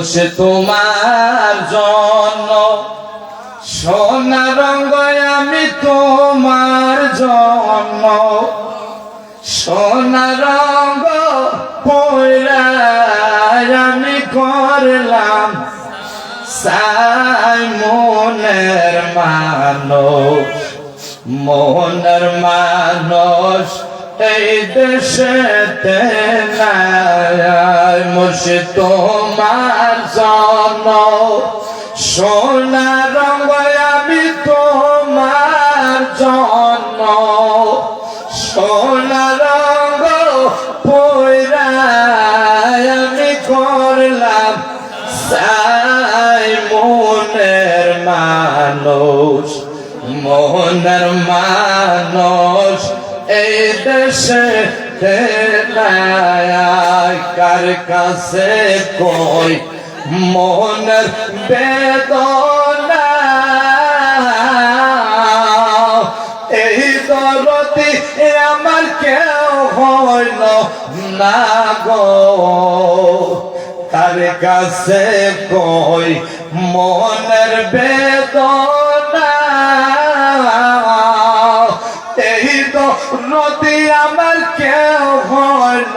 বসে তোমার জন্য। সোনা রঙ্গ আমি তোমার জন্য। সোনা রঙ্গ আমি করলাম সাই মনের মানুষ মনের মানুষ এই দেশেতে মুর্শি তোমার জন্য সোনা রঙ আমি তোমার জন্য সোনা রঙ পয়রায় আমি করলাম সাই মনের মানুষ মনের মানুষ। এই দেশে কার কাছে কই? মনের বেদনা। এই দরদি আমার কেউ হইল না গো। তার কাছে কই? মনের বেদনা। নদী আমার কেউ হইল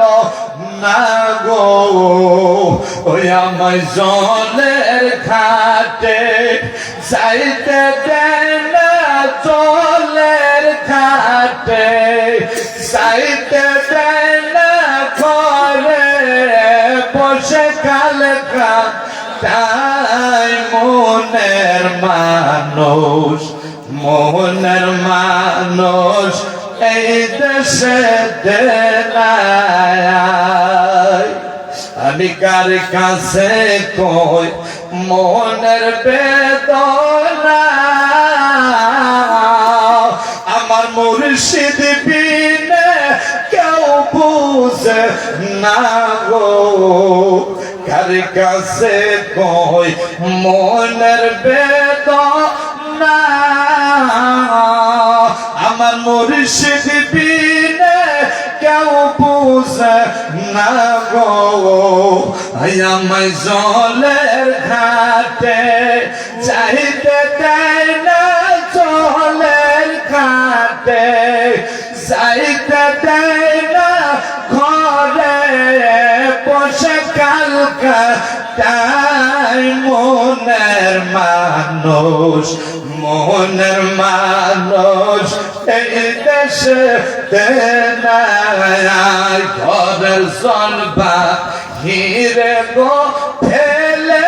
না গো। ওই আমার জলের ঘাটে যাইতে দেয় না জলের ঘাটে, যাইতে দেয় না ঘরে বসে কালকা তাই মনের মানুষ মনের মানুষ। এই দেশে আমি কার কাছে কই মনের বেদনা? আমার মুর্শিদ বিনে কেউ বুঝে না গো। কার কাছে কই মনের বেদনা? মুর্শিদ বিনে কেউ বুঝে না গো। আমায় জলের ঘাটে যাইতে দেয় না জলের ঘাটে। যাইতে দেয় না ঘরে বসে কালকা তাই মনের মানুষ। মনের মানুষ এই দেশে ঘরের জলবা হিরে গো ফেলে।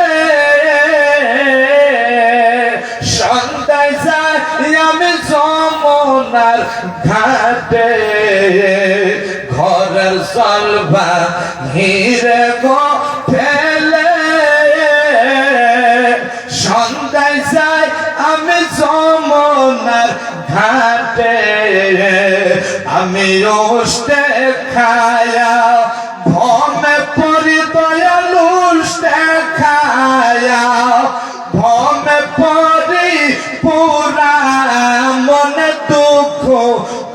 আমি যমুনার ঘাটে, ঘরের জলবা হিরে গো আমি যমুনার ঘাটে, আমি ওষ্টে খায়া, ভমে পরি দয়ালুষ্টে খায়া, ভমে পরি পুরা মনে দুঃখ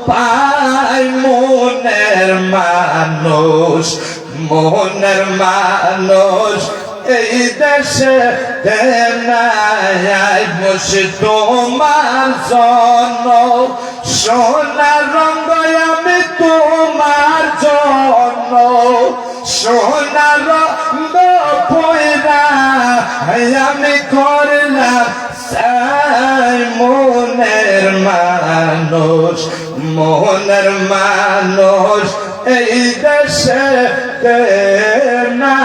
পাই মনের মানুষ মনের মানুষ। এই দেশে বসে তোমার জন্য। সোনা রঙ্গ আমি তোমার জন্য। সোনা রঙ্গ পয়রা আমি করলাম মনের মানুষ মনের মানুষ। এই দেশে না